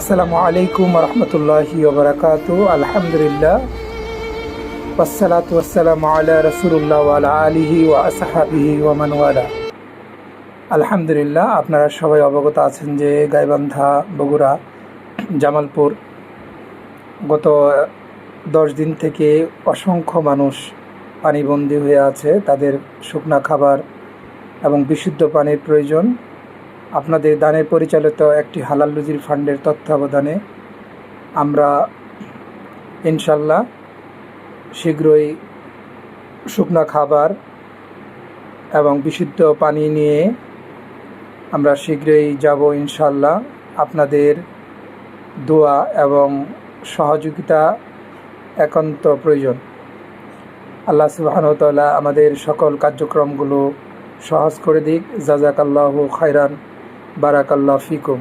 আসসালামু আলাইকুম রহমতুল্লাহি ওবরাকাত আলহামদুলিল্লাহ। ওয়াসালাতু ওয়াসালামু আলা রসুল্লাহ ওয়ালা আলিহি ওয়া আসহাবিহি ওয়া মানওয়ালা আলহামদুলিল্লাহ, আপনারা সবাই অবগত আছেন যে গাইবান্ধা, বগুড়া, জামালপুর গত দশ দিন থেকে অসংখ্য মানুষ পানিবন্দী হয়ে আছে। তাদের শুকনা খাবার এবং বিশুদ্ধ পানির প্রয়োজন। আপনাদের দানের পরিচালিত একটি হালাল রুজির ফান্ডের তত্ত্বাবধানে আমরা ইনশাল্লাহ শীঘ্রই শুকনা খাবার এবং বিশুদ্ধ পানি নিয়ে আমরা শীঘ্রই যাব ইনশাল্লাহ। আপনাদের দোয়া এবং সহযোগিতা একান্ত প্রয়োজন। আল্লাহ সুবাহনতাল্লাহ আমাদের সকল কার্যক্রমগুলো সহজ করে দিক। জাজাকাল্লাহ খায়রান। বারাকাল্লাহ ফিকুম।